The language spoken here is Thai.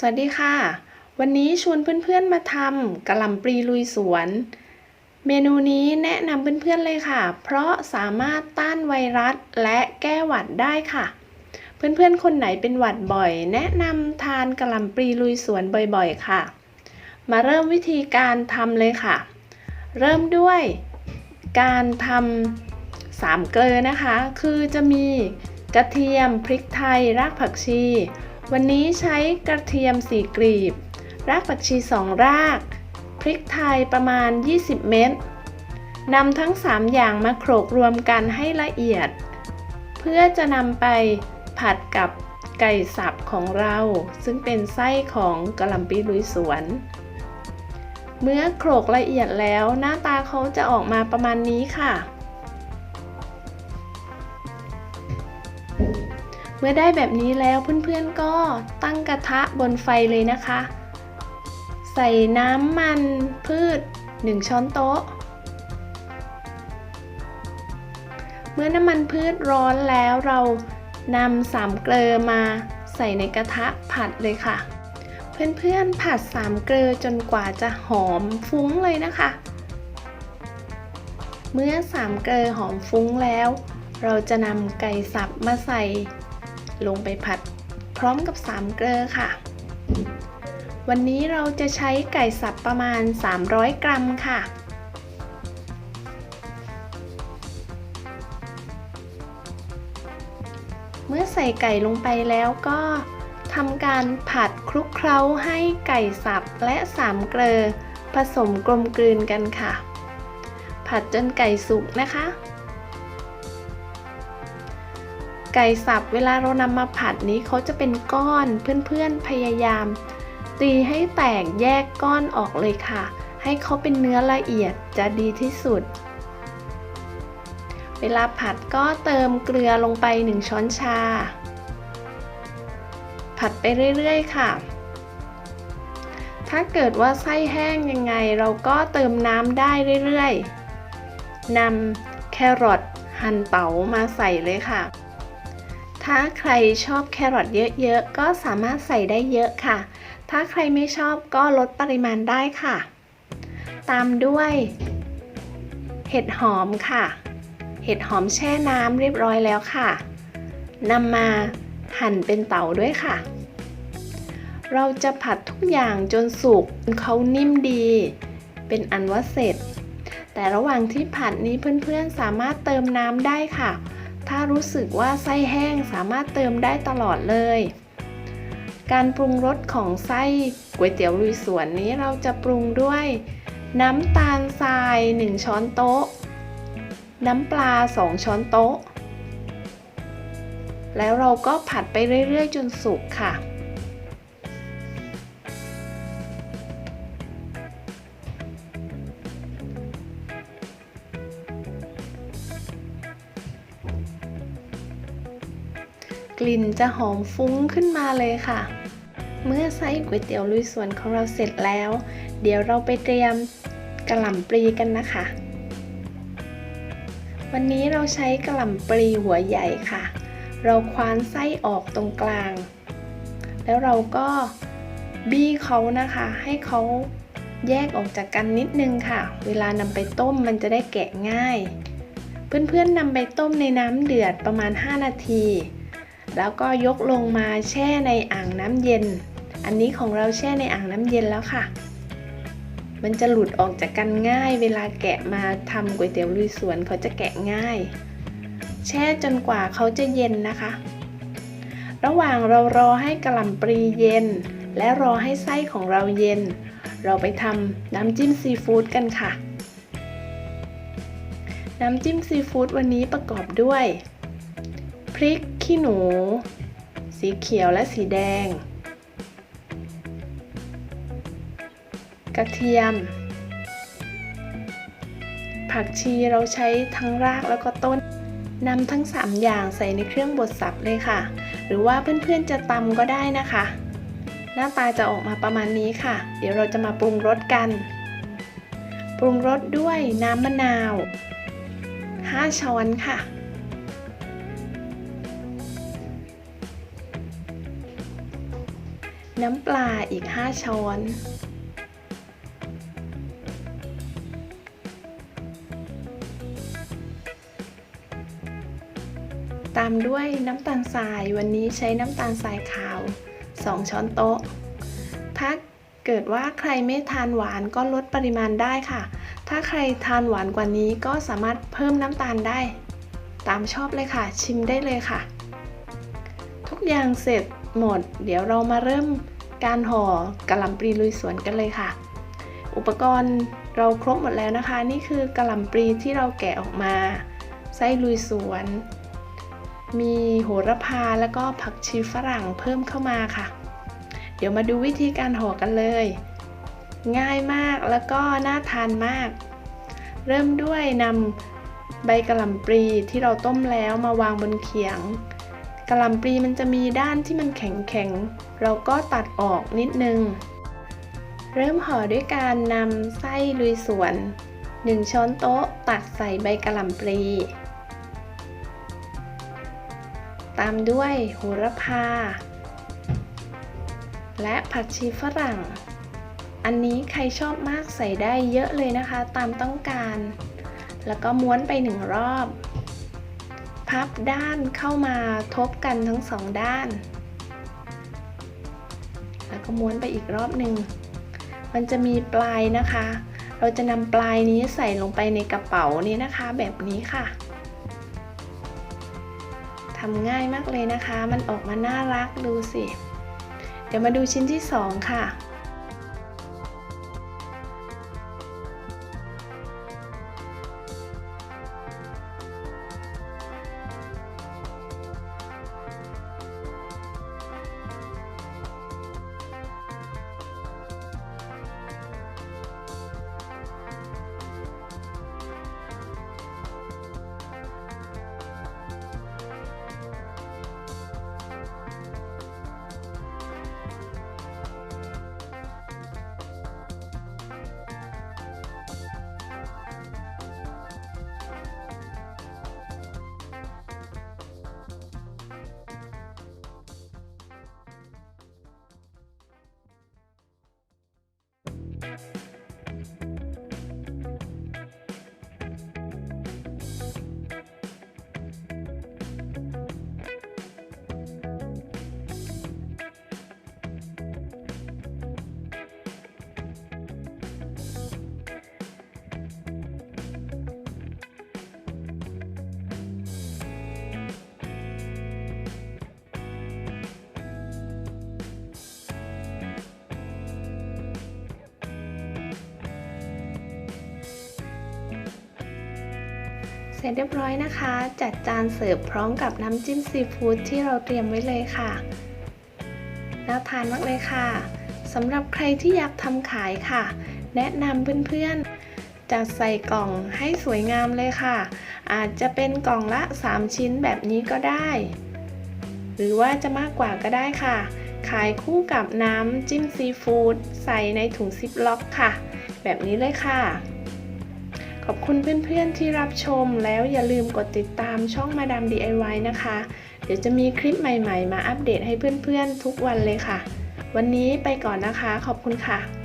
สวัสดีค่ะ วันนี้ชวนเพื่อนๆมาทำกะหล่ำปลีลุยสวน เมนูนี้แนะนำเพื่อนๆเลยค่ะ เพราะสามารถต้านไวรัสและแก้หวัดได้ค่ะ เพื่อนๆคนไหนเป็นหวัดบ่อย แนะนำทานกะหล่ำปลีลุยสวนบ่อยๆ ค่ะ มาเริ่มวิธีการทำเลยค่ะ เริ่มด้วยการทำสามเกลือนะคะ คือจะมีกระเทียมพริกไทยรากผักชี วันนี้ใช้กระเทียมสี่กลีบ รากผักชีสองราก พริกไทยประมาณ 20 เม็ดนำทั้ง 3 อย่างมาโขลกรวมกันให้ละเอียด เพื่อจะนำไปผัดกับไก่สับของเรา ซึ่งเป็นไส้ของกะหล่ำปีลุยสวน เมื่อโขลกละเอียดแล้วหน้าตาเขาจะออกมาประมาณนี้ค่ะ เมื่อได้แบบนี้แล้วเพื่อนๆก็ตั้งกระทะบนไฟเลยนะคะ ใส่น้ำมันพืช 1 ช้อนโต๊ะ เมื่อน้ำมันพืชร้อนแล้วเรานำสามเกลือมาใส่ในกระทะผัดเลยค่ะ เพื่อนๆผัดสามเกลือจนกว่าจะหอมฟุ้งเลยนะคะ เมื่อสามเกลือหอมฟุ้งแล้ว เราจะนำไก่สับมาใส่ ลงไปผัดพร้อมกับสามเกลือค่ะ วันนี้เราจะใช้ไก่สับประมาณ 300 กรัมค่ะเมื่อใส่ไก่ลงไปแล้วก็ทำการผัดคลุกเคล้าให้ไก่สับและสามเกลือผสมกลมกลืนกันค่ะ ผัดจนไก่สุกนะคะ ไก่สับเวลาเรานำมาผัดนี้เขาจะเป็นก้อนเพื่อนๆพยายาม ตีให้แตกแยกก้อนออกเลยค่ะ ให้เขาเป็นเนื้อละเอียดจะดีที่สุด เวลาผัดก็เติมเกลือลงไป 1 ช้อนชา ผัดไปเรื่อยๆ ค่ะถ้าเกิดว่าไส้แห้งยังไงเราก็เติมน้ำได้เรื่อยๆ นำแครอทหั่นเต๋ามาใส่เลยค่ะ ถ้าใครชอบแครอทเยอะๆ ก็สามารถใส่ได้เยอะค่ะ ถ้าใครไม่ชอบก็ลดปริมาณได้ค่ะ ตามด้วย เห็ดหอมค่ะ เห็ดหอมแช่น้ำเรียบร้อยแล้วค่ะนำมาหั่นเป็นเต๋าด้วยค่ะ เราจะผัดทุกอย่างจนสุกเขานิ่มดี เป็นอันว่าเสร็จ แต่ระหว่างที่ผัดนี้เพื่อนๆสามารถเติมน้ำได้ค่ะ ถ้ารู้สึกว่าไส้แห้งสามารถเติมได้ตลอดเลย การปรุงรสของไส้ก๋วยเตี๋ยวลุยสวนนี้เราจะปรุงด้วย น้ำตาลทราย 1 ช้อนโต๊ะ น้ำปลา 2 ช้อนโต๊ะ แล้วเราก็ผัดไปเรื่อยๆ จนสุกค่ะ กลิ่นจะหอมฟุ้งขึ้นมาเลยค่ะ เมื่อไส้ก๋วยเตี๋ยวลุยสวนของเราเสร็จแล้ว เดี๋ยวเราไปเตรียมกระหล่ำปลีกันนะคะ วันนี้เราใช้กระหล่ำปลีหัวใหญ่ค่ะ เราคว้านไส้ออกตรงกลาง แล้วเราก็บี้เขานะคะ ให้เขาแยกออกจากกันนิดนึงค่ะ เวลานำไปต้มมันจะได้แกะง่าย เพื่อนๆนนำไปต้มในน้ำเดือดประมาณ 5 นาที แล้วก็ยกลงมาแช่ในอ่างน้ำเย็น อันนี้ของเราแช่ในอ่างน้ำเย็นแล้วค่ะ มันจะหลุดออกจากกันง่าย เวลาแกะมาทำก๋วยเตี๋ยวลุยสวนเขาจะแกะง่าย แช่จนกว่าเขาจะเย็นนะคะ ระหว่างเรารอให้กระหล่ำปลีเย็น และรอให้ไส้ของเราเย็น เราไปทำน้ำจิ้มซีฟู้ดกันค่ะน้ำจิ้มซีฟู้ดวันนี้ประกอบด้วย พริก ขี้หนู สีเขียวและสีแดง กระเทียม ผักชีเราใช้ทั้งรากแล้วก็ต้นนำทั้ง 3 อย่างใส่ในเครื่องบดสับเลยค่ะ หรือว่าเพื่อนๆจะตำก็ได้นะคะ หน้าตาจะออกมาประมาณนี้ค่ะ เดี๋ยวเราจะมาปรุงรสกัน ปรุงรสด้วยน้ำมะนาว 5 ช้อนค่ะ น้ำปลาอีก 5 ช้อน ตามด้วยน้ำตาลทรายวันนี้ใช้น้ำตาลทรายขาว 2 ช้อนโต๊ะ ถ้าเกิดว่าใครไม่ทานหวานก็ลดปริมาณได้ค่ะ ถ้าใครทานหวานกว่านี้ก็สามารถเพิ่มน้ำตาลได้ ตามชอบเลยค่ะ ชิมได้เลยค่ะ ทุกอย่างเสร็จ หมด เดี๋ยวเรามาเริ่มการห่อกะหล่ำปลีลุยสวนกันเลยค่ะ อุปกรณ์เราครบหมดแล้วนะคะ นี่คือกะหล่ำปลีที่เราแกะออกมา ไส้ลุยสวน มีโหระพาแล้วก็ผักชีฝรั่งเพิ่มเข้ามาค่ะ เดี๋ยวมาดูวิธีการห่อกันเลย ง่ายมากแล้วก็น่าทานมาก เริ่มด้วยนำใบกะหล่ำปลีที่เราต้มแล้วมาวางบนเขียง กะหล่ำปลีมันจะมีด้านที่มันแข็งๆ เราก็ตัดออกนิดนึง เริ่มห่อด้วยการนำไส้ลุยสวน 1 ช้อนโต๊ะตักใส่ใบกะหล่ำปลี ตามด้วยโหระพา และผักชีฝรั่ง อันนี้ใครชอบมากใส่ได้เยอะเลยนะคะ ตามต้องการ แล้วก็ม้วนไปหนึ่งรอบ พับด้านเข้ามาทบกันทั้งสองด้าน แล้วก็ม้วนไปอีกรอบหนึ่ง มันจะมีปลายนะคะ เราจะนำปลายนี้ใส่ลงไปในกระเป๋านี้นะคะ แบบนี้ค่ะทำง่ายมากเลยนะคะ มันออกมาน่ารักดูสิ เดี๋ยวมาดูชิ้นที่ 2 ค่ะ เสร็จเรียบร้อยนะคะ จัดจานเสิร์ฟพร้อมกับน้ำจิ้มซีฟู้ดที่เราเตรียมไว้เลยค่ะน่าทานมากเลยค่ะสำหรับใครที่อยากทำขายค่ะ แนะนำเพื่อนๆจัดใส่กล่องให้สวยงามเลยค่ะ อาจจะเป็นกล่องละ 3 ชิ้นแบบนี้ก็ได้ หรือว่าจะมากกว่าก็ได้ค่ะ ขายคู่กับน้ำจิ้มซีฟู้ดใส่ในถุงซิปล็อกค่ะ แบบนี้เลยค่ะ ขอบคุณเพื่อนๆที่รับชมแล้วอย่าลืมกดติดตามช่องมาดาม DIY นะคะ เดี๋ยวจะมีคลิปใหม่ๆ มาอัปเดตให้เพื่อนๆทุกวันเลยค่ะ วันนี้ไปก่อนนะคะ ขอบคุณค่ะ